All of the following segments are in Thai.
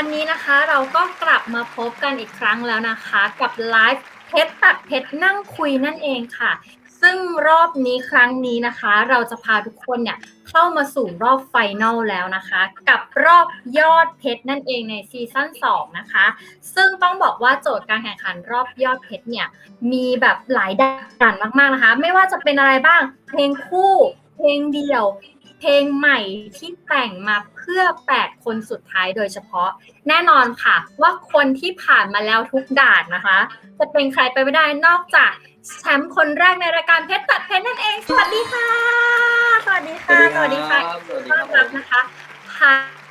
วันนี้นะคะเราก็กลับมาพบกันอีกครั้งแล้วนะคะ กับไลฟ์เพชรตัดเพชรนั่งคุยนั่นเองค่ะ ซึ่งรอบนี้ครั้งนี้นะคะ เราจะพาทุกคนเนี่ยเข้ามาสู่รอบไฟนอลแล้วนะคะ กับรอบยอดเพชรนั่นเองในซีซั่น2นะคะ ซึ่งต้องบอกว่าโจทย์การแข่งขันรอบยอดเพชรเนี่ยมีแบบหลายด่านมากๆนะคะ ไม่ว่าจะเป็นอะไรบ้างเพลงคู่เพลงเดี่ยว เพลงใหม่ที่แต่งมาเพื่อ 8 คนสุดท้ายโดยเฉพาะ แน่นอนค่ะ ว่าคนที่ผ่านมาแล้วทุกด่านนะคะ จะเป็นใครไปไม่ได้นอกจากแชมป์คนแรกในรายการเพชรตัดเพชรนั่นเอง สวัสดีค่ะ สวัสดีค่ะ สวัสดีค่ะสวัสดีต้อนรับบนะคะ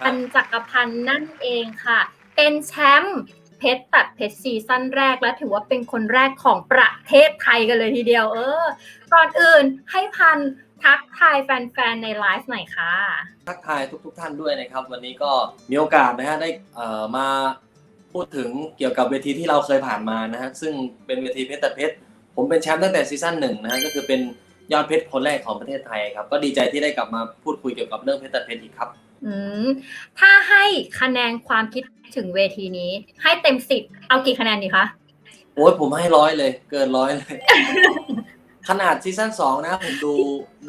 พันจักรพันธ์นั่นเองค่ะ เป็นแชมป์เพชรตัดเพชรซีซั่นแรกและถือว่าเป็นคนแรกของประเทศไทยกันเลยทีเดียว เออก่อนอื่นให้พัน ทักทายแฟนๆ ในไลฟ์หน่อยค่ะ ทักทายทุกๆท่านด้วยนะครับ วันนี้ก็มีโอกาสนะฮะได้เอ่อมาพูดถึงเกี่ยวกับเวทีที่เราเคยผ่านมานะฮะซึ่งเป็นเวทีเพชรตัดเพชรผมเป็นแชมป์ตั้งแต่ซีซั่นหนึ่งนะฮะก็คือเป็นยอดเพชรคนแรกของประเทศไทยครับ ก็ดีใจที่ได้กลับมาพูดคุยเกี่ยวกับเรื่องเพชรตัดเพชรอีกครับ อืม ถ้าให้คะแนนความคิดถึงเวทีนี้ ให้เต็มสิบเอากี่คะแนนดีคะ โอ้ยผมให้ร้อยเลย เกินร้อยเลย ขนาดซีซั่นสองนะผมดู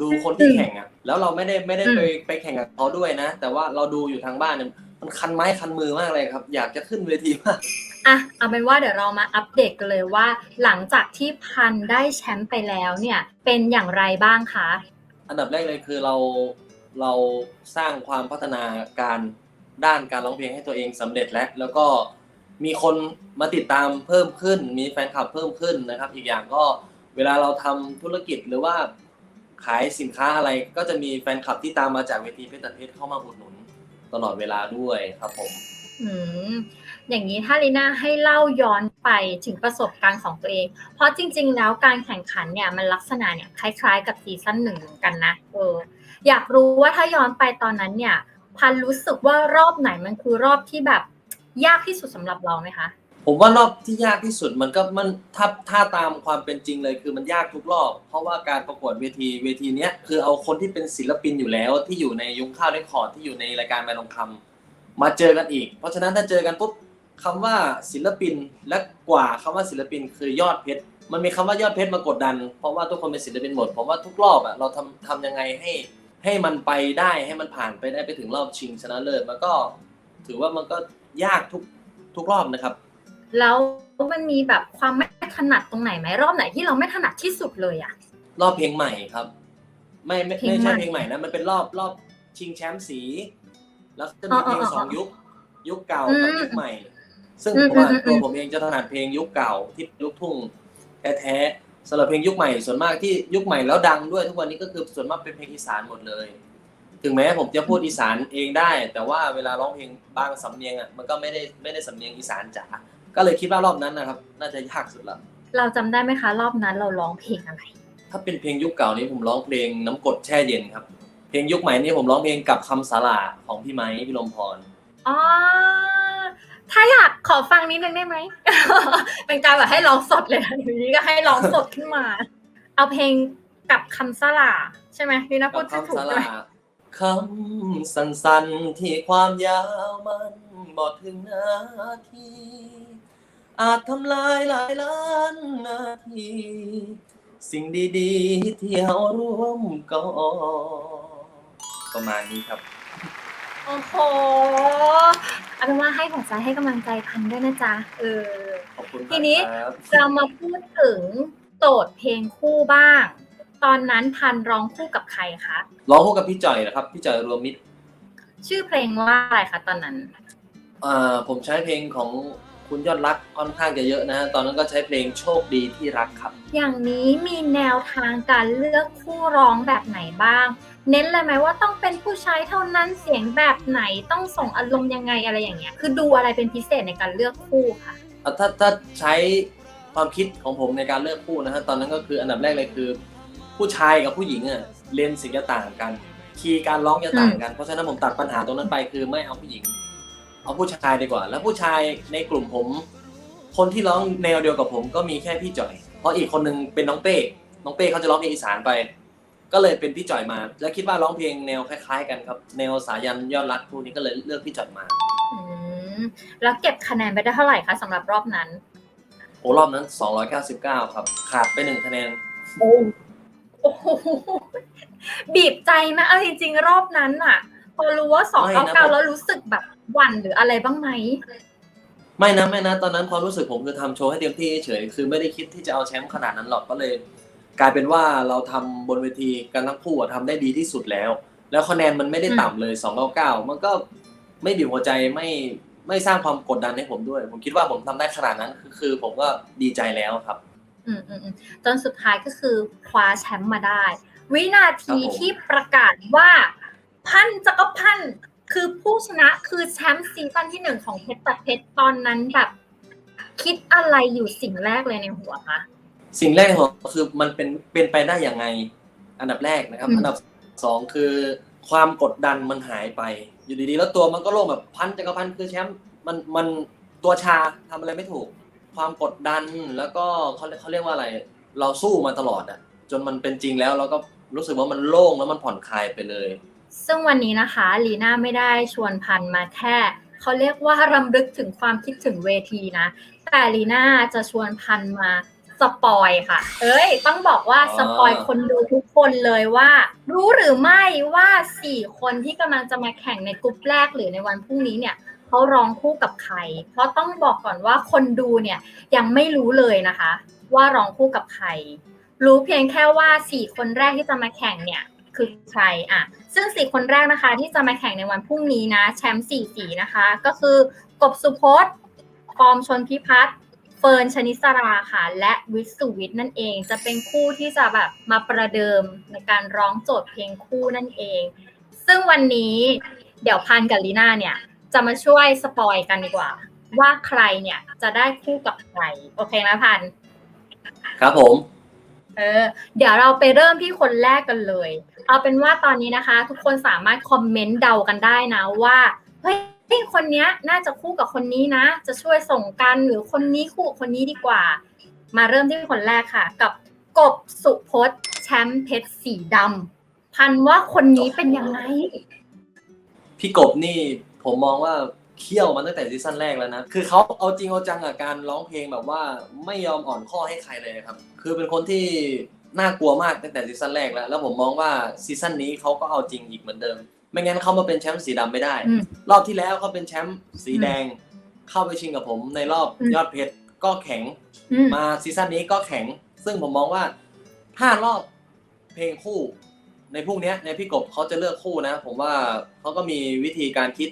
ดูคนที่แข่งอะแล้วเราไม่ได้ไม่ได้ไปไปแข่งกับเขาด้วยนะ แต่ว่าเราดูอยู่ทางบ้านเนี่ยมันคันไม้คันมือมากเลยครับ อยากจะขึ้นเวทีมากอะเอาเป็นว่าเดี๋ยวเรามาอัปเดตกันเลยว่า หลังจากที่พันได้แชมป์ไปแล้วเนี่ย เป็นอย่างไรบ้างคะอันดับแรกเลยคือเราเราสร้างความพัฒนาการด้านการร้องเพลงให้ตัวเองสำเร็จแล้วแล้วก็มีคนมาติดตามเพิ่มขึ้น มีแฟนคลับเพิ่มขึ้นนะครับ อีกอย่างก็ เวลาเราทำธุรกิจหรือว่าขายสินค้าอะไรก็จะมีแฟนคลับที่ตามมาจากเวทีเพชรตัดเพชรเข้ามาอุดหนุนตลอดเวลาด้วยครับผม อืมอย่างนี้ถ้าลีน่าให้เล่าย้อนไปถึงประสบการณ์ของตัวเอง เพราะจริง ๆ แล้วการแข่งขันเนี่ยมันลักษณะเนี่ยคล้าย ๆ กับซีซั่นหนึ่งเหมือนกันนะเอออยากรู้ว่าถ้าย้อนไปตอนนั้นเนี่ย พันรู้สึกว่ารอบไหนมันคือรอบที่แบบยากที่สุดสำหรับเราไหมคะ ผมว่ารอบที่ยากที่สุดมันก็มันถ้าถ้าตามความเป็นจริงเลยคือมันยากทุกรอบ เพราะว่าการประกวดเวทีเวทีเนี้ยคือเอาคนที่เป็นศิลปินอยู่แล้วที่อยู่ในยุงข้าวเรคคอร์ดที่อยู่ในรายการแมนทองคำมาเจอกันอีก เพราะฉะนั้นถ้าเจอกันปุ๊บคำว่าศิลปินและกว่าคำว่าศิลปินคือยอดเพชรมันมีคำว่ายอดเพชรมากดดัน เพราะว่าทุกคนเป็นศิลปินหมดผมว่าทุกรอบอะเราทำทำยังไงให้ให้มันไปได้ให้มันผ่านไปได้ไปถึงรอบชิงชนะเลิศมันก็ ถือว่ามันก็ยากทุกทุกรอบนะครับ แล้วมันมีแบบความไม่ถนัดตรงไหนไหมรอบไหนที่เราไม่ถนัดที่สุดเลยอะรอบเพลงใหม่ครับ ไม่ไม่เพลงไม่ใช่ใหม่เพลงใหม่นะมันเป็นรอบรอบชิงแชมป์สี แล้วจะมีเพลงอ๋ออ๋อสองยุค ยุคเก่าอืมกับยุคใหม่ ซึ่งอืมผมว่าอืมอืมตัวผมเองจะถนัดเพลงยุคเก่าที่ลูกทุ่งแท้ๆสำหรับเพลงยุคใหม่ส่วนมากที่ยุคใหม่แล้วดังด้วยทุกวันนี้ก็คือส่วนมากเป็นเพลงอีสานหมดเลย ถึงแม้ผมจะพูดอีสานเองได้ แต่ว่าเวลาร้องเพลงบางสำเนียงอะมันก็ไม่ได้ไม่ได้สำเนียงอีสานจ๋า ก็เลยคิดว่ารอบนั้นนะครับ น่าจะยากสุดละเราจำได้ไหมคะ รอบนั้นเราร้องเพลงอะไร ถ้าเป็นเพลงยุคเก่านี้ผมร้องเพลงน้ำกรดแช่เย็นครับ เพลงยุคใหม่นี้ผมร้องเพลงกับคำสาลาของพี่ไม้พี่ลมพร อ๋อ ถ้าอยากขอฟังนิดนึงได้ไหม เป็นการแบบให้ร้องสดเลยนะทีนี้ก็ให้ร้องสดขึ้นมา เอาเพลงกับคำสลาใช่ไหมนี่นะพูกัดบชื่อถูคำกสาไหมลาคำสั้นๆที่ความยาวมันบอดถึงนาที อาจทำลายหลายล้านนาที สิ่งดีๆ ที่เราร่วมก่อประมาณนี้ครับ โอ้โหเอาเป็นว่าให้หัวใจให้กำลังใจพันด้วยนะจ๊ะเออ ขอบคุณมากทีนี้ ครับเรามาพูดถึงโจทย์เพลงคู่บ้าง ตอนนั้นพันร้องคู่กับใครคะ ร้องคู่กับพี่จ่อยนะครับ พี่จ่อยรวมมิตรชื่อเพลงว่าอะไรคะตอนนั้น อ่าผมใช้เพลงของ คุณยอดรักค่อนข้างจะเยอะนะฮะตอนนั้นก็ใช้เพลงโชคดีที่รักครับ อย่างนี้มีแนวทางการเลือกคู่ร้องแบบไหนบ้าง เน้นเลยไหมว่าต้องเป็นผู้ชายเท่านั้นเสียงแบบไหนต้องส่งอารมณ์ยังไงอะไรอย่างเงี้ย คือดูอะไรเป็นพิเศษในการเลือกคู่ค่ะอะถ้าถ้าใช้ความคิดของผมในการเลือกคู่นะฮะตอนนั้นก็คืออันดับแรกเลยคือ ผู้ชายกับผู้หญิงอะเรียนเสิ่งจะต่างกัน คีย์การร้องจะต่างกันเพราะฉะนั้นผมตัดปัญหาตรงนั้นไปคือไม่เอาผู้หญิง เอาผู้ชายดีกว่า แล้วผู้ชายในกลุ่มผม คนที่ร้องแนวเดียวกับผมก็มีแค่พี่จ่อย เพราะอีกคนนึงเป็นน้องเป้น้องเป้เขาจะร้องเพลงอีสานไป ก็เลยเป็นพี่จ่อยมา แล้วคิดว่าร้องเพลงแนวคล้ายๆ กันครับ แนวสายันยอดรักพวกนี้ก็เลยเลือกพี่จ่อยมาอืมมแล้วเก็บคะแนนไปได้เท่าไหร่คะสำหรับรอบนั้นโอ้รอบนั้น 299 ครับ ขาดไปหนึ่งคะแนนโอ้โอ้โหบีบใจไหมเอาจริงๆรอบนั้นอะพอรู้ว่าสองไม่เก้านะเก้าผมแล้วรู้สึกแบบห วั่นหรืออะไรบ้างไหมไม่นะไม่นะ ตอนนั้นความรู้สึกผมคือทำโชว์ให้เต็มที่เฉยๆคือไม่ได้คิดที่จะเอาแชมป์ขนาดนั้นหรอกก็เลย กลายเป็นว่าเราทำบนเวทีกันทั้งคู่อะทำได้ดีที่สุดแล้ว แล้วคะแนนมันไม่ได้ต่ำเลย299มันก็ไม่บีบหัวใจไม่ไม่สร้างความกดดันให้ผมด้วย ผมคิดว่าผมทำได้ขนาดนั้นคือคือผมก็ดีใจแล้วครับอืมอืมอืมจนสุดท้ายก็คือคว้าแชมป์มาได้ วินาทีครับผมที่ประกาศว่า พันจักรพันธ์ คือผู้ชนะคือแชมป์ซีซั่นที่หนึ่งของเพชรตัดเพชรตอนนั้นแบบ คิดอะไรอยู่สิ่งแรกเลยในหัวคะสิ่งแรกของผมคือมันเป็นเป็นไปได้อย่างไง อันดับแรกนะครับอืมอันดับสองคือความกดดันมันหายไป อยู่ดีๆ แล้วตัวมันก็โล่งแบบพันจักรพันธ์คือแชมป์มันมันตัวชาทำอะไรไม่ถูก ความกดดันแล้วก็เขาเรียกเขาเรียกว่าอะไร เราสู้มาตลอดอะจนมันเป็นจริงแล้วเราก็รู้สึกว่ามันโล่งแล้วมันผ่อนคลายไปเลย ซึ่งวันนี้นะคะลีน่าไม่ได้ชวนพันมาแค่เขาเรียกว่ารำลึกถึงความคิดถึงเวทีนะ แต่ลีน่าจะชวนพันมาสปอยค่ะ เอ้ย ต้องบอกว่าอ๋อสปอยคนดูทุกคนเลยว่า รู้หรือไม่ว่าสี่คนที่กำลังจะมาแข่งในกลุ่มแรกหรือในวันพรุ่งนี้เนี่ยเขาร้องคู่กับใคร เพราะต้องบอกก่อนว่าคนดูเนี่ยยังไม่รู้เลยนะคะ ว่าร้องคู่กับใคร รู้เพียงแค่ว่าสี่คนแรกที่จะมาแข่งเนี่ย คือใครอะซึ่งสี่คนแรกนะคะที่จะมาแข่งในวันพรุ่งนี้นะแชมป์สี่สีนะคะ ก็คือกบสุพจน์ฟอร์มชนพิพัฒน์เฟิร์นชนิสราค่ะ และวิสุวิทย์นั่นเองจะเป็นคู่ที่จะแบบมาประเดิมในการร้องโจทย์เพลงคู่นั่นเอง ซึ่งวันนี้เดี๋ยวพันกับลีน่าเนี่ย จะมาช่วยสปอยกันดีกว่า ว่าใครเนี่ยจะได้คู่กับใคร โอเคนะพัน ครับผม เออเดี๋ยวเราไปเริ่มที่คนแรกกันเลย เอาเป็นว่าตอนนี้นะคะ ทุกคนสามารถคอมเมนต์เดากันได้นะว่าเฮ้ยคนเนี้ยน่าจะคู่กับคนนี้นะ จะช่วยส่งกันหรือคนนี้คู่กับคนนี้ดีกว่า มาเริ่มที่คนแรกค่ะ กับกบสุพจน์แชมป์เพชรสีดำพันว่าคนนี้เป็นยังไง พี่กบนี่ผมมองว่า เคี่ยวมาตั้งแต่ซีซั่นแรกแล้วนะ คือเขาเอาจริงเอาจังกับการร้องเพลงแบบว่าไม่ยอมอ่อนข้อให้ใครเลยครับ คือเป็นคนที่น่ากลัวมากตั้งแต่ซีซั่นแรกแล้ว แล้วผมมองว่าซีซั่นนี้เขาก็เอาจริงอีกเหมือนเดิม ไม่งั้นเขามาเป็นแชมป์สีดำไม่ได้อืมรอบที่แล้วเขาเป็นแชมป์สีแดง เข้าไปชิงกับผมในรอบอืมยอดเพชรก็แข็งอืมมาซีซั่นนี้ก็แข็ง ซึ่งผมมองว่าถ้ารอบเพลงคู่ ในพวกเนี้ยในพี่กบเขาจะเลือกคู่นะ ผมว่าเขาก็มีวิธีการคิด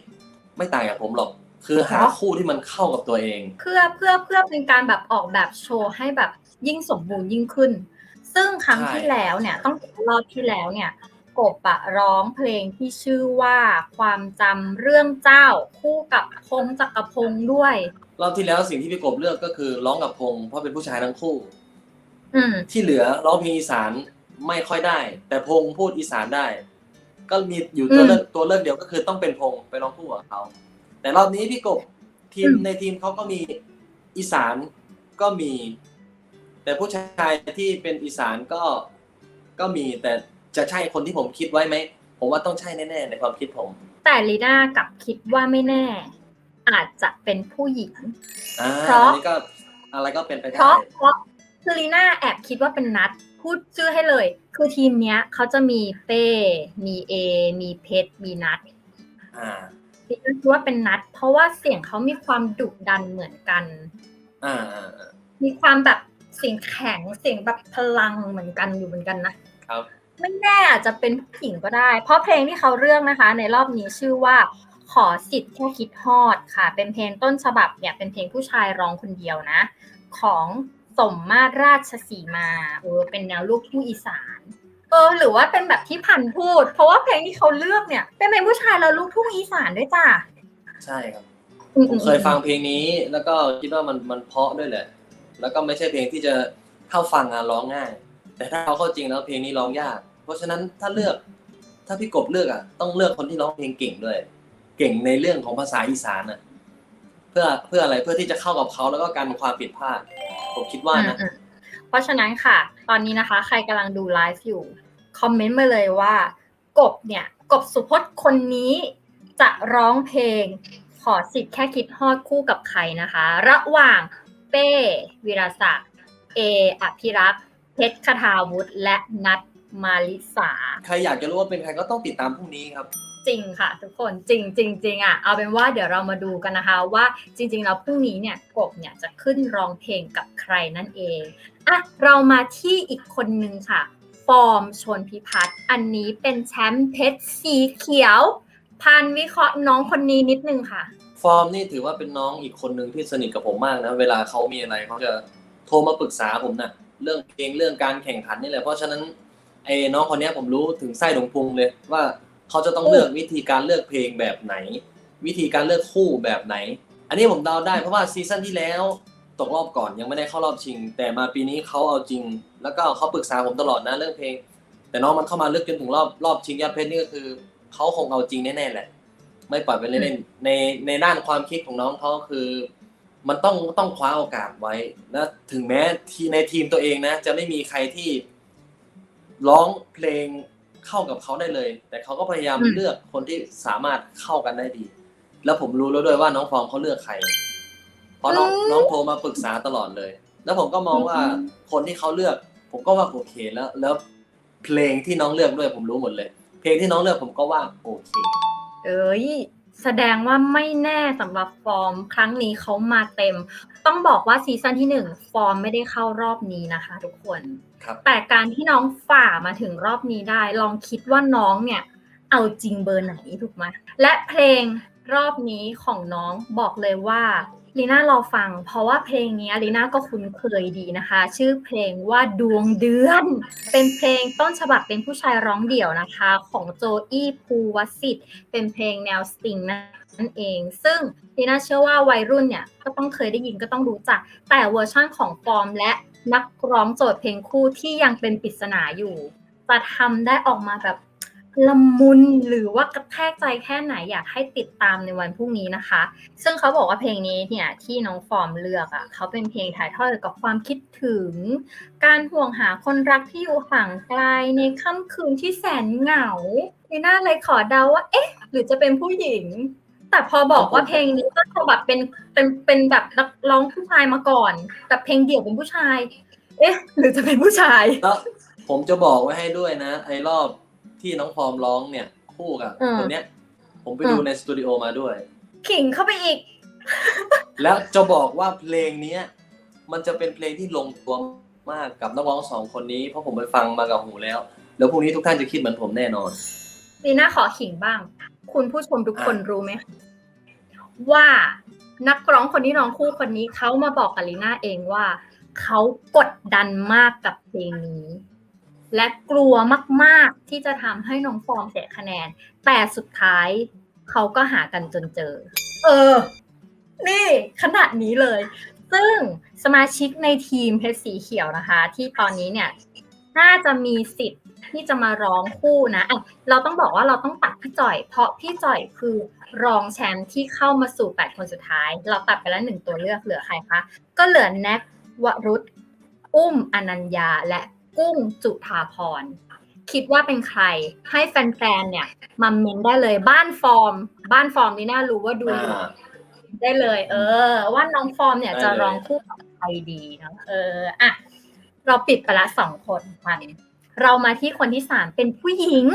ไม่ต่างจากผมหรอก คือหาคู่ที่มันเข้ากับตัวเอง เพื่อเพื่อเพื่อเป็นการแบบออกแบบโชว์ให้แบบยิ่งสมบูรณ์ยิ่งขึ้น ซึ่งครั้งใช่ที่แล้วเนี่ยต้องรอบที่แล้วเนี่ยกบอะร้องเพลงที่ชื่อว่าความจำเรื่องเจ้าคู่กับพงษ์จักรพงษ์ด้วย รอบที่แล้วสิ่งที่พี่กบเลือกก็คือร้องกับพงษ์เพราะเป็นผู้ชายทั้งคู่ อืมที่เหลือร้องเพลงอีสานไม่ค่อยได้ แต่พงษ์พูดอีสานได้ ก็มีอยู่ตัวอืมเลือกตัวเลือกเดียวก็คือต้องเป็นพงษ์ไปร้องคู่กับเขาแต่รอบนี้พี่กบทีมอืมในทีมเขาก็มีอีสานก็มี แต่ผู้ชายที่เป็นอีสานก็ก็มีแต่จะใช่คนที่ผมคิดไว้ไหมผมว่าต้องใช่แน่ๆในความคิดผม แต่ลีน่ากลับคิดว่าไม่แน่ อาจจะเป็นผู้หญิงอ่าเพราะอันนี้ก็อะไรก็เป็นไปเพได้ราะเพราะคือลีน่าแอบคิดว่าเป็นนัด พูดชื่อให้เลย คือทีมเนี้ยเขาจะมีเป้ มีเอ มีเพชร มีนัดอ่าดิฉันคิดว่าเป็นนัดเพราะว่าเสียงเขามีความดุดันเหมือนกัน อ่าอ่าอ่ามีความแบบเสียงแข็งเสียงแบบพลังเหมือนกันอยู่เหมือนกันนะครับ ไม่แน่อาจจะเป็นผู้หญิงก็ได้ เพราะเพลงที่เขาเลือกนะคะ ในรอบนี้ชื่อว่าขอสิทธิ์แค่คิดฮอดค่ะ เป็นเพลงต้นฉบับเนี่ยเป็นเพลงผู้ชายร้องคนเดียวนะ ของ สมมาตรราชสีมาเออเป็นแนวลูกทุ่งอีสานเออหรือว่าเป็นแบบที่พันพูด เพราะว่าเพลงที่เขาเลือกเนี่ย เป็นเพลงผู้ชายแล้วลูกทุ่งอีสานด้วยจ้ะใช่ครับอืผมเคยฟังเพลงนี้ แล้วก็คิดว่ามันมันเพราะด้วยแหละ แล้วก็ไม่ใช่เพลงที่จะเข้าฟังอะร้องง่าย แต่ถ้าเอาเข้าจริงแล้วเพลงนี้ร้องยาก เพราะฉะนั้นถ้าเลือก ถ้าพี่กบเลือกอะ ต้องเลือกคนที่ร้องเพลงเก่งด้วย เก่งในเรื่องของภาษาอีสานอะ เพื่อเพื่ออะไรเพื่อที่จะเข้ากับเขาแล้วก็การความผิดพลาด ผมคิดว่านะอืมๆเพราะฉะนั้นค่ะ ตอนนี้นะคะ ใครกำลังดูไลฟ์อยู่ คอมเมนต์มาเลยว่า กบเนี่ย กบสุพจน์คนนี้จะร้องเพลง ขอสิทธิ์แค่คิดฮอดคู่กับใครนะคะ ระหว่างเป้วิรศักดิ์เออภิรักษ์เพชรคทาวุฒิและนัทมาลิสา ใครอยากจะรู้ว่าเป็นใครก็ต้องติดตามพรุ่งนี้ครับ จริงค่ะ ทุกคนจริงจริงจริงอะเอาเป็นว่าเดี๋ยวเรามาดูกันนะคะว่าจริงๆแล้วพรุ่งนี้เนี่ยกบเนี่ยจะขึ้นร้องเพลงกับใครนั่นเองอะเรามาที่อีกคนนึงค่ะ ฟอร์มชนพิพัฒน์อันนี้เป็นแชมป์เพชรสีเขียว พันวิเคราะห์น้องคนนี้นิดนึงค่ะ ฟอร์มนี่ถือว่าเป็นน้องอีกคนหนึ่งที่สนิทกับผมมากนะ เวลาเขามีอะไรเขาจะโทรมาปรึกษาผมนะเรื่องเพลงเรื่องการแข่งขันนี่แหละเพราะฉะนั้นไอ้น้องคนนี้ผมรู้ถึงไส้หลงพุงเลยว่า เขาจะต้องเลือกวิธีการเลือกเพลงแบบไหน วิธีการเลือกคู่แบบไหน อันนี้ผมเดาได้เพราะว่าซีซั่นที่แล้วตกรอบก่อนยังไม่ได้เข้ารอบชิง แต่มาปีนี้เขาเอาจริง แล้วก็เขาปรึกษาผมตลอดนะเรื่องเพลง แต่น้องมันเข้ามาลึกจนถึงรอบรอบชิงยอดเพชรนี่ก็คือเขาคงเอาจริงแน่ๆแหละ ไม่ปล่อยไปเล่นๆในในด้านความคิดของน้องเขาคือ มันต้องต้องคว้าโอกาสไว้และถึงแม้ที่ในทีมตัวเองนะ จะไม่มีใครที่ร้องเพลง เข้ากับเขาได้เลย แต่เขาก็พยายามอืมเลือกคนที่สามารถเข้ากันได้ดี แล้วผมรู้แล้วด้วยว่าน้องฟองเขาเลือกใคร เพราะน้องน้องโทรมาปรึกษาตลอดเลย แล้วผมก็มองว่าคนที่เขาเลือก ผมก็ว่าโอเคแล้ว แล้วเพลงที่น้องเลือกด้วยผมรู้หมดเลย เพลงที่น้องเลือกผมก็ว่าโอเค เอ้ย แสดงว่าไม่แน่สำหรับฟอร์ม ครั้งนี้เขามาเต็ม ต้องบอกว่าซีซั่นที่หนึ่งฟอร์มไม่ได้เข้ารอบนี้นะคะ ทุกคนครับแต่การที่น้องฝ่ามาถึงรอบนี้ได้ ลองคิดว่าน้องเนี่ย เอาจริงเบอร์ไหนถูกไหมและเพลงรอบนี้ของน้องบอกเลยว่า ลีน่ารอฟัง เพราะว่าเพลงนี้ลีน่าก็คุ้นเคยดีนะคะ ชื่อเพลงว่าดวงเดือน เป็นเพลงต้นฉบับเป็นผู้ชายร้องเดี่ยวนะคะ ของโจอี้ภูวสิทธิ์เป็นเพลงแนวสตริงนั่นเอง ซึ่งลีน่าเชื่อว่าวัยรุ่นเนี่ยก็ต้องเคยได้ยินก็ต้องรู้จัก แต่เวอร์ชั่นของฟอร์มและนักร้องโจทย์เพลงคู่ที่ยังเป็นปริศนาอยู่จะทำได้ออกมาแบบ ละมุนหรือว่ากระแทกใจแค่ไหนอยากให้ติดตามในวันพรุ่งนี้นะคะ ซึ่งเขาบอกว่าเพลงนี้เนี่ยที่น้องฟอร์มเลือกอะ่ะเขาเป็นเพลงถ่ายทอดเกี่ยวกับความคิดถึง การห่วงหาคนรักที่อยู่ห่างไกลในค่ำคืนที่แสนเหงาลีน่าเลยขอเดาว่า เอ๊ะ หรือจะเป็นผู้หญิง แต่พอบอกว่าเพลงนี้ก็จะแบบเป็นเป็นเป็นแบบนักร้องผู้ชายมาก่อน แต่เพลงเดี่ยวเป็นผู้ชาย เอ๊ะ หรือจะเป็นผู้ชาย แล้วผมจะบอกไว้ให้ด้วยนะ ไอ้รอบ ที่น้องฟอร์มร้องเนี่ย คู่กับอืมคนเนี้ย ผมไปดูอืมในสตูดิโอมาด้วย ขิงเข้าไปอีก แล้วจะบอกว่าเพลงเนี้ยมันจะเป็นเพลงที่ลงตัวมากกับนักร้องสองคนนี้เพราะผมไปฟังมากับหูแล้ว แล้วพรุ่งนี้ทุกท่านจะคิดเหมือนผมแน่นอน ลีน่าขอขิงบ้าง คุณผู้ชมทุกคนอะรู้ไหมว่านักร้องคนที่ร้องคู่คนนี้เขามาบอกกับลีน่าเองว่าเขากดดันมากกับเพลงนี้ และกลัวมากๆที่จะทำให้น้องฟอร์มเสียคะแนน แต่สุดท้ายเขาก็หากันจนเจอ เออ นี่ขนาดนี้เลย ซึ่งสมาชิกในทีมเพชรสีเขียวนะคะ ที่ตอนนี้เนี่ยน่าจะมีสิทธิ์ที่จะมาร้องคู่นะอะเราต้องบอกว่าเราต้องตัดพี่จ่อย เพราะพี่จ่อยคือรองแชมป์ที่เข้ามาสู่ 8 คนสุดท้าย เราตัดไปแล้วหนึ่งตัวเลือกเหลือใครคะ ก็เหลือแน็กวรุษอุ้มอนัญญาและ กุ้งจุธาพรคิดว่าเป็นใคร ให้แฟนๆเนี่ยมาเมนได้เลยบ้านฟอร์ม บ้านฟอร์มนี่น่ารู้ว่าดูอยู่อ่าได้เลย เออ ว่าน้องฟอร์มเนี่ยได้จะเลยร้องคู่กับใครดีเนาะเอออะเราปิดไปละสองคนพันเรามาที่คนที่สามเป็นผู้หญิง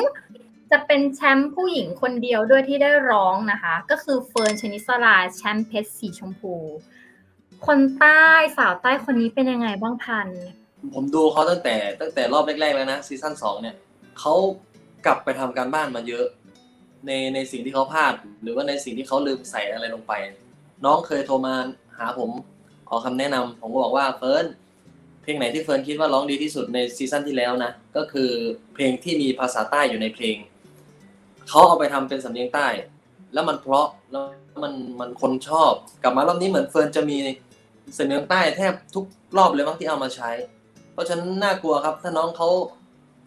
จะเป็นแชมป์ผู้หญิงคนเดียวด้วยที่ได้ร้องนะคะ ก็คือเฟิร์นชนิสราแชมป์เพชรสีชมพู คนใต้สาวใต้คนนี้เป็นยังไงบ้างพัน ผมดูเขาตั้งแต่ตั้งแต่รอบแรกๆแล้วนะซีซั่นสองเนี่ยเขากลับไปทำการบ้านมาเยอะ ในในสิ่งที่เขาพลาด หรือว่าในสิ่งที่เขาลืมใส่อะไรลงไป น้องเคยโทรมาหาผมขอคำแนะนำผมก็บอกว่าเฟิร์นเพลงไหนที่เฟิร์นคิดว่าร้องดีที่สุดในซีซั่นที่แล้วนะก็คือเพลงที่มีภาษาใต้อยู่ในเพลงเขาเอาไปทำเป็นสำเนียงใต้ แล้วมันเพราะแล้วมันมันคนชอบ กลับมารอบนี้เหมือนเฟิร์นจะมีสำเนียงใต้แทบทุกรอบเลยบ้างที่เอามาใช้ เพราะฉะนั้นน่ากลัวครับ ถ้าน้องเขา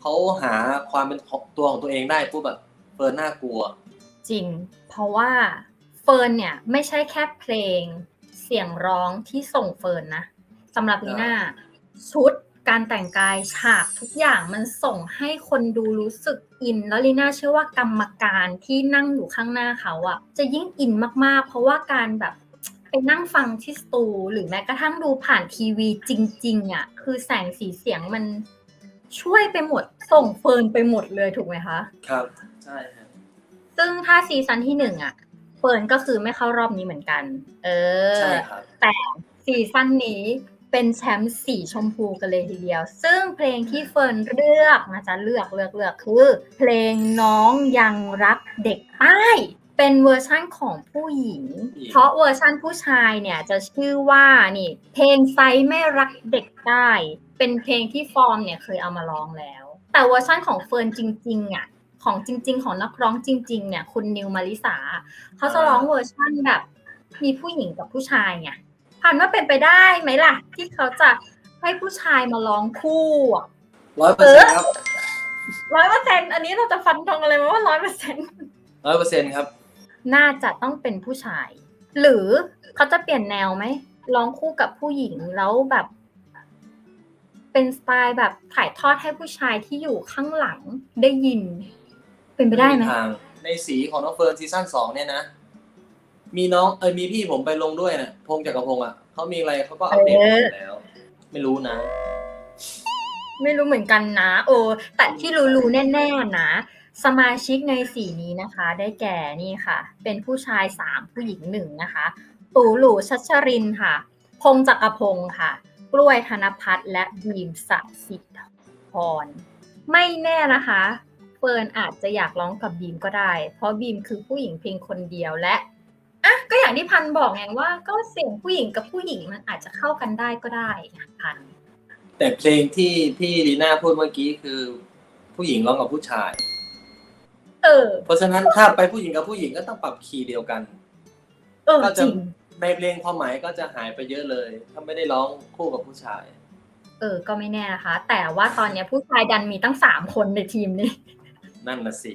เขาหาความเป็นของตัวของตัวเองได้ปุ๊บแบบเฟิร์นน่ากลัว จริง เพราะว่าเฟิร์นเนี่ยไม่ใช่แค่เพลงเสียงร้องที่ส่งเฟิร์นนะสำหรับลีน่าชุดการแต่งกายฉากทุกอย่างมันส่งให้คนดูรู้สึกอิน แล้วลีน่าเชื่อว่ากรรมการที่นั่งอยู่ข้างหน้าเขาอะจะยิ่งอินมากๆ เพราะว่าการแบบไป นั่งฟังที่สตูหรือแม้กระทั่งดูผ่านทีวีจริง ๆอะคือแสงสีเสียงมันช่วยไปหมดส่งเฟิร์นไปหมดเลยถูกไหมคะ ครับ ใช่ครับซึ่งถ้าซีซั่นที่หนึ่งอะเฟิร์นก็คือไม่เข้ารอบนี้เหมือนกัน เออ ใช่ครับซีซั่นนี้เป็นแชมป์สีชมพูกันเลยทีเดียว ซึ่งเพลงที่เฟิร์นเลือกนะจ๊ะเลือกเลือกเลือกคือ เพลงน้องยังรักเด็กใต้ เป็นเวอร์ชั่นของผู้หญิงผู้หญิง เพราะเวอร์ชั่นผู้ชายเนี่ยจะชื่อว่านี่ เพลงไซไม่รักเด็กใต้เป็นเพลงที่ฟอร์มเนี่ยเคยเอามาร้องแล้ว แต่เวอร์ชั่นของเฟิร์นจริงๆอะของจริง ๆ ของนักร้องจริง ๆ เนี่ย คุณนิวมาริสาเขาจะร้องเวอร์ชั่นแบบ มีผู้หญิงกับผู้ชายไงผ่านว่าเป็นไปได้ไหมล่ะ ที่เขาจะให้ผู้ชายมาร้องคู่อะร้อยเปอร์เซ็นต์ครับร้อยเปอร์เซ็นอันนี้เราจะฟันธงอะไรไหมว่าร้อยเปอร์เซ็นร้อยเปอร์เซ็นต์ครับ น่าจะต้องเป็นผู้ชาย หรือเขาจะเปลี่ยนแนวไหมร้องคู่กับผู้หญิงแล้วแบบ เป็นสไตล์แบบถ่ายทอดให้ผู้ชายที่อยู่ข้างหลังได้ยิน เป็นไปได้ไหมทางในสีของน้องเฟิร์นซีซั่นสองเนี่ยนะ มีน้องเอยมีพี่ผมไปลงด้วยนะพงษ์จักรพงศ์อะเขามีอะไรเขาก็อัปเดตมาหมดแล้ว ไม่รู้นะ ไม่รู้เหมือนกันนะโอ้แต่ที่รู้ๆแน่ๆนะ สมาชิกในสีนี้นะคะ ได้แก่นี่ค่ะ เป็นผู้ชายสามผู้หญิงหนึ่งนะคะ ตูหลูชัชรินค่ะ พงจักรพงศ์ค่ะ กล้วยธนพัฒน์และบีมสสิทธพร ไม่แน่นะคะเฟิร์นอาจจะอยากร้องกับบีมก็ได้ เพราะบีมคือผู้หญิงเพียงคนเดียวและอะก็อย่างที่พันบอกไงว่า ก็เสียงผู้หญิงกับผู้หญิงมันอาจจะเข้ากันได้ก็ได้พันแต่เพลงที่ที่ลีน่าพูดเมื่อกี้คือ ผู้หญิงร้องกับผู้ชาย เออ เพราะฉะนั้นถ้าไปผู้หญิงกับผู้หญิงก็ต้องปรับคีย์เดียวกัน เออก็จจะริง ในเพลงความหมายก็จะหายไปเยอะเลย ถ้าไม่ได้ร้องคู่กับผู้ชาย เออ ก็ไม่แน่นะคะ แต่ว่าตอนเนี้ยผู้ชายดันมีตั้งสามคนในทีมนี้ นั่นน่ะสิ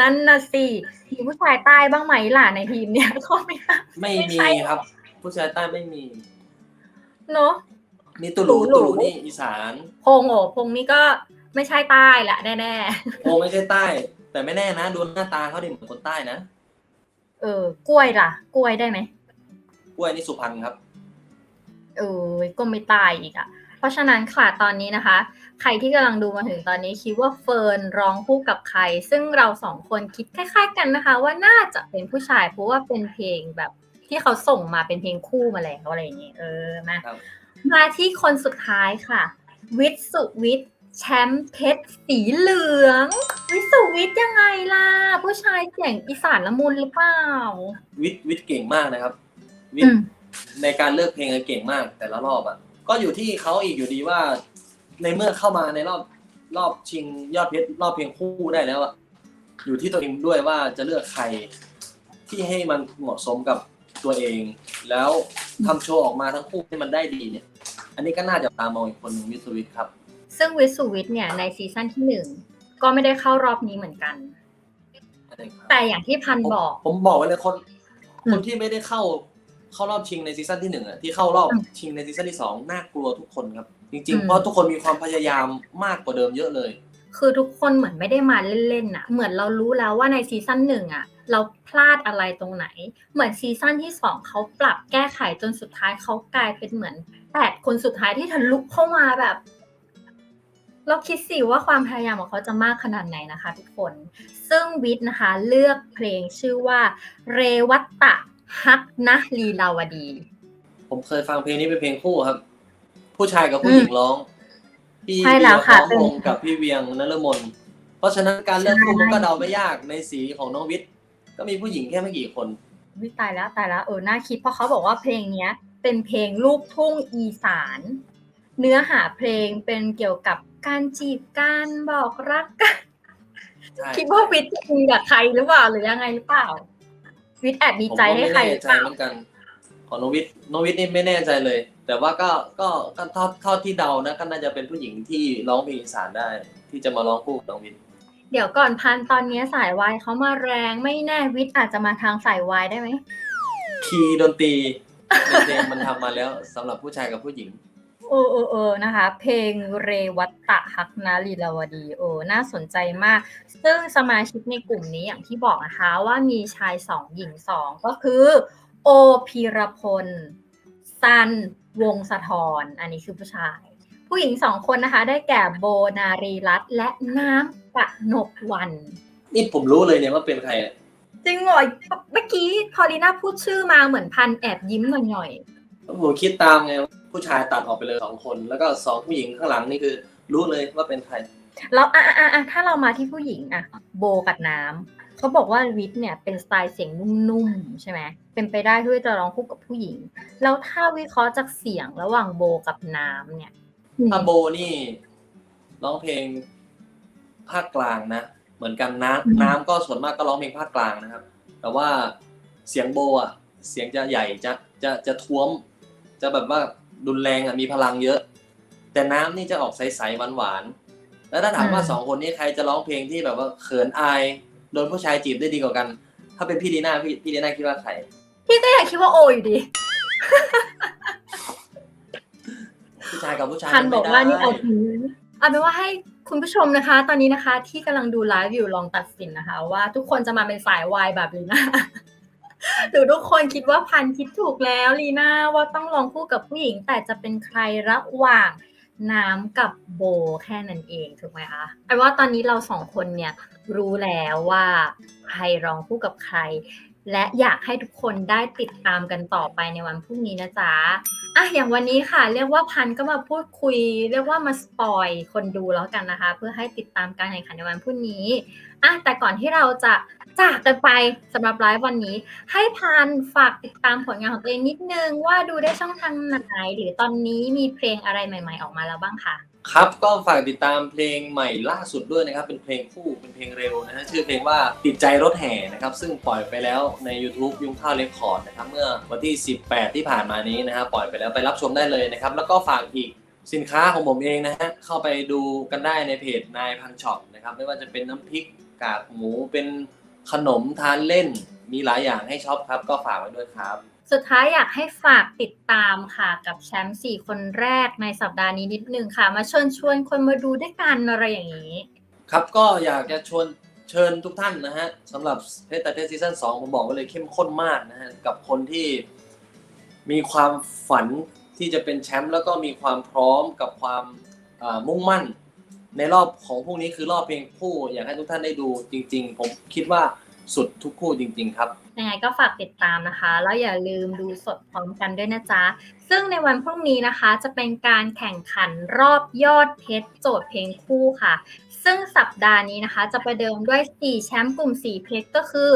นั่นน่ะสิมีผู้ชายใต้บ้างไหมล่ะในทีมเนี้ยก็ไม่น่าไม่ไม่มีใช่ ครับ ผู้ชายใต้ไม่มีเนาะ มีตุลูหลู ตุลูนี่อีสาน พงโอพงนี่ก็ไม่ใช่ใต้ละแน่โอไม่ใช่ใต้ แต่ไม่แน่นะ ดูหน้าตาเขาดิเหมือนคนใต้นะๆเออ กล้วยล่ะ กล้วยได้ไหมกล้วยนี่สุพรรณครับ เออก็ไม่ใต้อีกอะเพราะฉะนั้นค่ะตอนนี้นะคะ ใครที่กำลังดูมาถึงตอนนี้คิดว่าเฟิร์นร้องคู่กับใคร ซึ่งเราสองคนคิดคล้าย ๆ กันนะคะ ว่าน่าจะเป็นผู้ชายเพราะว่าเป็นเพลงแบบที่เขาส่งมาเป็นเพลงคู่มาแล้วอะไรอย่างเงี้ยเออมาครับ มาที่คนสุดท้ายค่ะ วิทย์สุวิทย์ แชมป์เพชรสีเหลืองวิทย์สุวิทย์ยังไงล่ะ ผู้ชายเสียงอีสานละมุนหรือเปล่า วิทย์วิทย์เก่งมากนะครับ วิอืทย์มในการเลือกเพลงเก่งมากแต่ละรอบอะ ก็อยู่ที่เขาอีกอยู่ดีว่า ในเมื่อเข้ามาในรอบรอบชิงยอดเพชรรอบเพลงคู่ได้แล้วอะอยู่ที่ตัวเองด้วยว่าจะเลือกใครที่ให้มันเหมาะสมกับตัวเอง แล้วทำโชว์ออกมาทั้งคู่ให้มันได้ดีเนี่ย อันนี้ก็น่าจะตามองอีกคนหนึ่งวิทย์สุวิทย์ครับ ซึ่งวิทย์สุวิทย์เนี่ยในซีซั่นที่หนึ่งก็ไม่ได้เข้ารอบนี้เหมือนกันอันนี้ครับแต่อย่างที่พันผมบอก ผมบอกไว้เลยคนอืมคนที่ไม่ได้เข้าเข้ารอบชิงในซีซั่นที่หนึ่งอะที่เข้ารอบอืมชิงในซีซั่นที่สองน่ากลัวทุกคนครับ จริงอืๆมเพราะทุกคนมีความพยายามมากกว่าเดิมเยอะเลย คือทุกคนเหมือนไม่ได้มาเล่นๆน่ะเหมือนเรารู้แล้วว่าในซีซั่นหนึ่งอะเราพลาดอะไรตรงไหน เหมือนซีซั่นที่สองเขาปรับแก้ไขจนสุดท้ายเขากลายเป็นเหมือนแปดคนสุดท้ายที่ทะลุเข้ามาแบบ เราคิดสิว่าความพยายามของเขาจะมากขนาดไหนนะคะทุกคน ซึ่งวิทย์นะคะเลือกเพลงชื่อว่า เรวัตตะฮักนะลีลาวดี ผมเคยฟังเพลงนี้เป็นเพลงคู่ครับ ผู้ชายกับผู้หญิงร้อง พี่ใช่แล้วค่ะเบียร์พร้อมวงกับพี่เวียงนฤมลเพราะฉะนั้นการเลือกคู่มันก็เดาไม่ยากในสีของน้องวิทย์ก็มีผู้หญิงแค่ไม่กี่คนวิตายแล้วตายแล้วเออน่าคิดเพราะเขาบอกว่าเพลงเนี้ย เป็นเพลงลูกทุ่งอีสาน เนื้อหาเพลงเป็นเกี่ยวกับ การจีบกันบอกรักกันใช่คิดว่าวิทย์จริงกับใครหรือเปล่าหรือยังไงหรือเปล่า วิทย์แอบมีใจให้ใครหผมรือก็เปล่าไม่แน่ใจเหมือนกัน ของน้องวิทย์น้องวิทย์นี่ไม่แน่ใจเลย แต่ว่าก็ก็ก็เท่าเท่าที่เดานะก็น่าจะเป็นผู้หญิงที่ร้องเพลงอีสานได้ ที่จะมาร้องคู่กับน้องวิทย์เดี๋ยวก่อนพันตอนนี้สายวายเขามาแรงไม่แน่วิทย์อาจจะมาทางสายวายได้ไหม คีย์ดนตรีในเพลงมันทำมาแล้วสำหรับผู้ชายกับผู้หญิง เออเออเออนะคะ เพลงเรวัตตะฮักนาลีลาวดีเออน่าสนใจมาก ซึ่งสมาชิกในกลุ่มนี้อย่างที่บอกนะคะว่ามีชายสองหญิงสองก็คือ โอพีรพลซันวงสะทอนอันนี้คือผู้ชาย ผู้หญิงสองคนนะคะ ได้แก่โบนารีรัตน์และน้ำกะนกวันนี่ผมรู้เลยเนี่ยว่าเป็นใครอะจริงเหรอเมื่อกี้พอลีน่าพูดชื่อมาเหมือนพันแอบยิ้มหน่อยๆผมคิดตามไง ผู้ชายตัดออกไปเลยสองคน แล้วก็สองผู้หญิงข้างหลังนี่คือ รู้เลยว่าเป็นใครแล้วอะอะอะถ้าเรามาที่ผู้หญิงอะโบกับน้ำเขาบอกว่าวิทย์เนี่ยเป็นสไตล์เสียงนุ่มๆใช่ไหมเป็นไปได้ที่จะร้องคู่กับผู้หญิง แล้วถ้าวิเคราะห์จากเสียงระหว่างโบกับน้ำเนี่ยถ้าโบนี่ร้องเพลงภาคกลางนะเหมือนกันน้ำน้ำก็ส่วนมากก็ร้องเพลงภาคกลางนะครับ แต่ว่าเสียงโบอะเสียงจะใหญ่จะจะจะท้วม จะแบบว่า รุนแรงอะมีพลังเยอะ แต่น้ำนี่จะออกใสๆหวานๆแล้วถ้าถามว่าสองคนนี้ใครจะร้องเพลงที่แบบว่าเขินอายโดนผู้ชายจีบได้ดีกว่ากัน ถ้าเป็นพี่ดีน่าพี่พี่ดีน่าคิดว่าใคร พี่ก็อยากคิดว่าโออยู่ดีผู้ชายกับผู้ชายพันบอกว่านี่เอาไม่ได้จริงเอาเป็นว่าให้คุณผู้ชมนะคะ ตอนนี้นะคะ ที่กำลังดูไลฟ์อยู่ลองตัดสินนะคะ ว่าทุกคนจะมาเป็นสายวายแบบลีน่า หรือทุกคนคิดว่าพันคิดถูกแล้วลีน่าว่าต้องลองคู่กับผู้หญิง แต่จะเป็นใครระหว่างน้ำกับโบแค่นั้นเองถูกไหมคะไอ้ว่าตอนนี้เราสองคนเนี่ยรู้แล้วว่าใครร้องคู่กับใคร และอยากให้ทุกคนได้ติดตามกันต่อไปในวันพรุ่งนี้นะจ๊ะอะอย่างวันนี้ค่ะ เรียกว่าพันก็มาพูดคุย เรียกว่ามาสปอยคนดูแล้วกันนะคะ เพื่อให้ติดตามการแข่งขันในวันพรุ่งนี้อะแต่ก่อนที่เราจะจากกันไปสำหรับไลฟ์วันนี้ ให้พันฝากติดตามผลงานของตัวเองนิดนึงว่าดูได้ช่องทางไหน หรือตอนนี้มีเพลงอะไรใหม่ ๆ ออกมาแล้วบ้างคะ ครับก็ฝากติดตามเพลงใหม่ล่าสุดด้วยนะครับเป็นเพลงคู่เป็นเพลงเร็วนะฮะชื่อเพลงว่าติดใจรถแห่นะครับซึ่งปล่อยไปแล้วใน YouTube ยุ่งข้าวเรคคอร์ดนะครับเมื่อวันที่ 18 ที่ผ่านมานี้นะฮะปล่อยไปแล้วไปรับชมได้เลยนะครับแล้วก็ฝากอีกสินค้าของผมเองนะฮะเข้าไปดูกันได้ในเพจนายพันช็อปนะครับไม่ว่าจะเป็นน้ำพริกกากหมูเป็นขนมทานเล่น มีหลายอย่างให้ช็อปครับก็ฝากไว้ด้วยครับ สุดท้ายอยากให้ฝากติดตามค่ะ กับแชมป์สี่คนแรกในสัปดาห์นี้นิดนึงค่ะ มาเชิญชวนคนมาดูด้วยกันอะไรอย่างนี้ ครับก็อยากจะชวนเชิญทุกท่านนะฮะสำหรับเพชรตาเทสซีซั่นสองผมบอกไว้เลยเข้มข้นมากนะฮะกับคนที่มีความฝันที่จะเป็นแชมป์แล้วก็มีความพร้อมกับความมุ่งมั่น ในรอบของพวกนี้คือรอบเพลงคู่ อยากให้ทุกท่านได้ดูจริง ๆ ผมคิดว่าสุดทุกคู่จริง ๆ ครับ ยังไงก็ฝากติดตามนะคะ แล้วอย่าลืมดูสดพร้อมกันด้วยนะจ๊ะ ซึ่งในวันพรุ่งนี้นะคะจะเป็นการแข่งขันรอบยอดเพชรโจทย์เพลงคู่ค่ะ ซึ่งสัปดาห์นี้นะคะ จะประเดิมด้วย 4 แชมป์กลุ่ม 4 เพชรก็คือ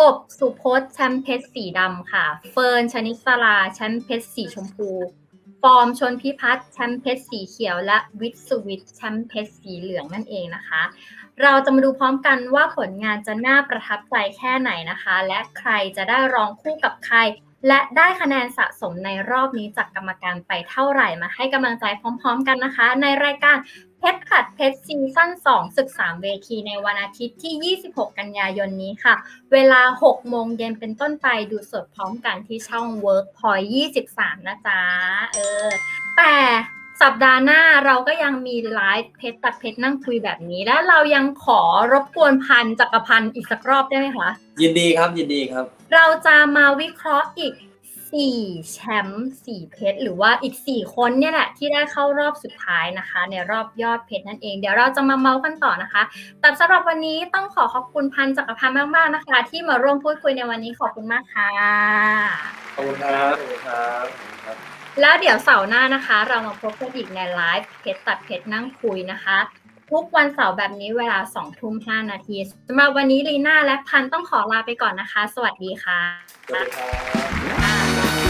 กบสุพจน์แชมป์เพชรสีดำค่ะ เฟิร์นชนิสลาแชมป์เพชรสีชมพูฟอร์มชนพิพัฒน์แชมป์เพชรสีเขียวและวิทย์สุวิทย์แชมป์เพชรสีเหลืองนั่นเองนะคะ เราจะมาดูพร้อมกันว่าผลงานจะน่าประทับใจแค่ไหนนะคะ และใครจะได้ร้องคู่กับใคร และได้คะแนนสะสมในรอบนี้จากกรรมการไปเท่าไหร่มาให้กำลังใจพร้อม ๆ กันนะคะ ในรายการเพชรขัดเพชรซีซั่น2ศึกสามเวทีในวันอาทิตย์ที่ 26 กันยายนนี้ค่ะ เวลา 6 โมงเย็นเป็นต้นไปดูสดพร้อมกันที่ช่อง Workpoint 23 นะจ๊ะเออแต่ สัปดาห์หน้าเราก็ยังมีไลฟ์เพชรตัดเพชรนั่งคุยแบบนี้ และเรายังขอรบกวนพันจักรพันธ์อีกสักรอบได้ไหมคะ ยินดีครับยินดีครับ เราจะมาวิเคราะห์อีก4แชมป์4เพชรหรือว่าอีก4คนเนี่ยแหละที่ได้เข้ารอบสุดท้ายนะคะ ในรอบยอดเพชรนั่นเองเดี๋ยวเราจะมาเมาส์กันต่อนะคะแต่สำหรับวันนี้ต้องขอขอบคุณพันจักรพันธ์มากๆนะคะ ที่มาร่วมพูดคุยในวันนี้ขอบคุณมากค่ะขอบคุณครับขอบคุณครับขอบคุณครับ แล้วเดี๋ยวเสาร์หน้านะคะ เรามาพบกันอีกในไลฟ์เพจตัดเพจนั่งคุยนะคะ ทุกวันเสาร์แบบนี้เวลา2ทุ่ม5นาทีสำหรับวันนี้ลีน่าและพันต้องขอลาไปก่อนนะคะ สวัสดีค่ะสวัสดีค่ะ